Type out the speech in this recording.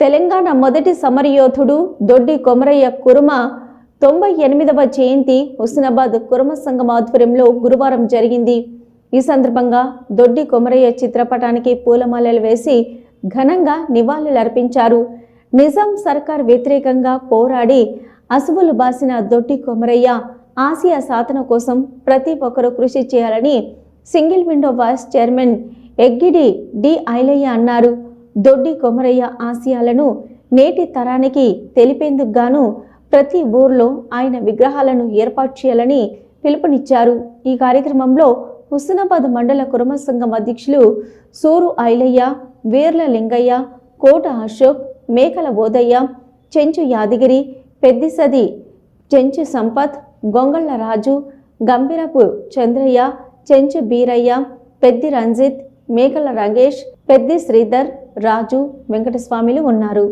తెలంగాణ మొదటి సమరయోధుడు దొడ్డి కొమరయ్య కురుమ తొంభై ఎనిమిదవ జయంతి హుస్నాబాద్ కురుమ సంఘం ఆధ్వర్యంలో గురువారం జరిగింది. ఈ సందర్భంగా దొడ్డి కొమరయ్య చిత్రపటానికి పూలమాలలు వేసి ఘనంగా నివాళులర్పించారు నిజాం సర్కార్ వ్యతిరేకంగా పోరాడి అసువులు బాసిన దొడ్డి కొమరయ్య ఆసియా సాధన కోసం ప్రతి ఒక్కరూ కృషి చేయాలని single window vice chairman Eggidi D Ailaiah అన్నారు. దొడ్డి కొమరయ్య ఆశయాలను నేటి తరానికి తెలిపేందుకు గాను ప్రతి ఊర్లో ఆయన విగ్రహాలను ఏర్పాటు చేయాలని పిలుపునిచ్చారు. ఈ కార్యక్రమంలో హుస్నాబాద్ మండల కురమ సంఘం అధ్యక్షులు సూరు ఐలయ్య వీర్ల లింగయ్య కోట అశోక్ మేకల బోధయ్య చెంచు యాదగిరి పెద్దిసది చెంచు సంపత్ గొంగళ్ళ రాజు గంభీరపు చంద్రయ్య చెంచు బీరయ్య పెద్ది రంజిత్ మేకల రంగేష్ పెద్ది శ్రీధర్ రాజు వెంకటస్వామిలు ఉన్నారు.